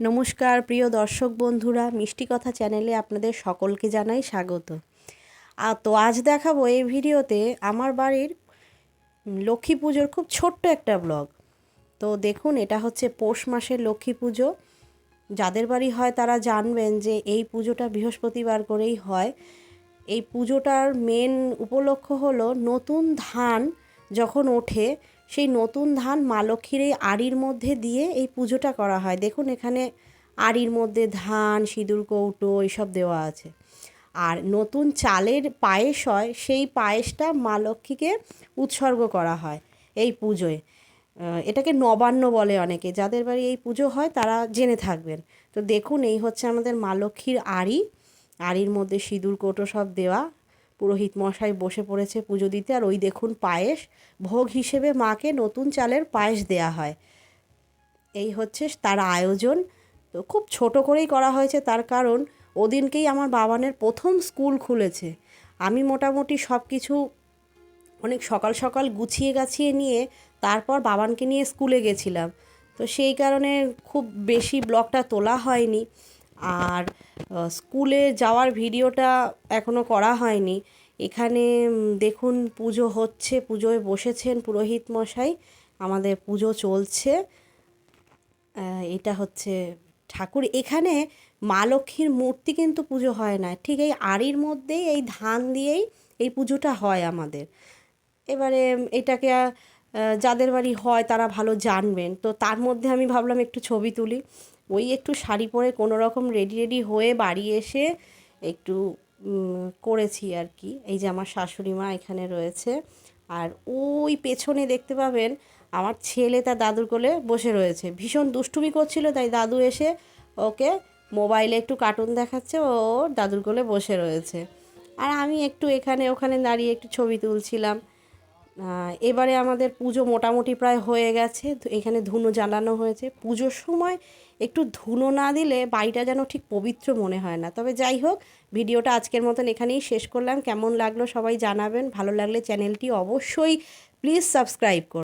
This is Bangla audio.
নমস্কার, প্রিয় দর্শক বন্ধুরা, মিষ্টি কথা চ্যানেলে আপনাদের সকলকে জানাই স্বাগত। আর তো আজ দেখাবো এই ভিডিওতে আমার বাড়ির লক্ষ্মী পুজোর খুব ছোট্ট একটা ব্লগ। তো দেখুন, এটা হচ্ছে পৌষ মাসের লক্ষ্মী পুজো। যাদের বাড়ি হয় তারা জানবেন যে এই পুজোটা বৃহস্পতিবার করেই হয়। এই পুজোটার মেন উপলক্ষ হলো নতুন ধান যখন ওঠে সেই নতুন ধান মা লক্ষ্মীর এই আড়ির মধ্যে দিয়ে এই পুজোটা করা হয়। দেখুন, এখানে আড়ির মধ্যে ধান, সিঁদুর, কৌটো এইসব দেওয়া আছে। আর নতুন চালের পায়েস হয়, সেই পায়েসটা মা লক্ষ্মীকে উৎসর্গ করা হয় এই পুজোয়। এটাকে নবান্ন বলে অনেকে। যাদের বাড়ি এই পুজো হয়, তারা জেনে থাকবেন। তো দেখুন, এই হচ্ছে আমাদের মা লক্ষ্মীর আড়ি। আড়ির মধ্যে সিঁদুর, কৌটো সব দেওয়া পুরোহিত মশাই বসে পড়েছে পুজো দিতে। আর ওই দেখুন পায়েস, ভোগ হিসেবে মাকে নতুন চালের পায়েস দেয়া হয়। এই হচ্ছে তার আয়োজন। তো খুব ছোট করেই করা হয়েছে, তার কারণ ওদিনকেই আমার বাবানের প্রথম স্কুল খুলেছে। আমি মোটামুটি সব কিছু অনেক সকাল সকাল গুছিয়ে গাছিয়ে নিয়ে তারপর বাবানকে নিয়ে স্কুলে গেছিলাম। তো সেই কারণে খুব বেশি ব্লগটা তোলা হয়নি। আর স্কুলে যাওয়ার ভিডিওটা এখনও করা হয়নি। এখানে দেখুন পুজো হচ্ছে, পুজোয় বসেছেন পুরোহিত মশাই। আমাদের পুজো চলছে। এটা হচ্ছে ঠাকুর। এখানে মা লক্ষ্মীর মূর্তি কিন্তু পুজো হয় না। ঠিক এই আড়ির মধ্যেই, এই ধান দিয়েই এই পুজোটা হয় আমাদের। এবারে, এটাকে যাদের বাড়ি হয় তারা ভালো জানবেন। তো তার মধ্যে আমি ভাবলাম একটু ছবি তুলি। ওই একটু শাড়ি পরে কোনো রকম রেডি রেডি হয়ে বাড়ি এসে একটু করেছি আর কি। এই যে আমার শাশুড়ি মা এখানে রয়েছে। আর ওই পেছনে দেখতে পাবেন আমার ছেলে তার দাদুর কোলে বসে রয়েছে। ভীষণ দুষ্টুমি করছিল, তাই দাদু এসে ওকে মোবাইলে একটু কার্টুন দেখাচ্ছে, ও দাদুর কোলে বসে রয়েছে। আর আমি একটু এখানে, ওখানে দাঁড়িয়ে একটু ছবি তুলছিলাম। এবারে আমাদের পুজো মোটামুটি প্রায় হয়ে গেছে। এখানে ধুনো জ্বালানো হয়েছে। পুজোর সময় একটু ধুনো না দিলে বাড়িটা যেন ঠিক পবিত্র মনে হয় না। তবে যাই হোক, ভিডিওটা আজকের মতন এখানেই শেষ করলাম। কেমন লাগল সবাই জানাবেন। ভালো লাগলে চ্যানেলটি অবশ্যই প্লিজ সাবস্ক্রাইব করুন।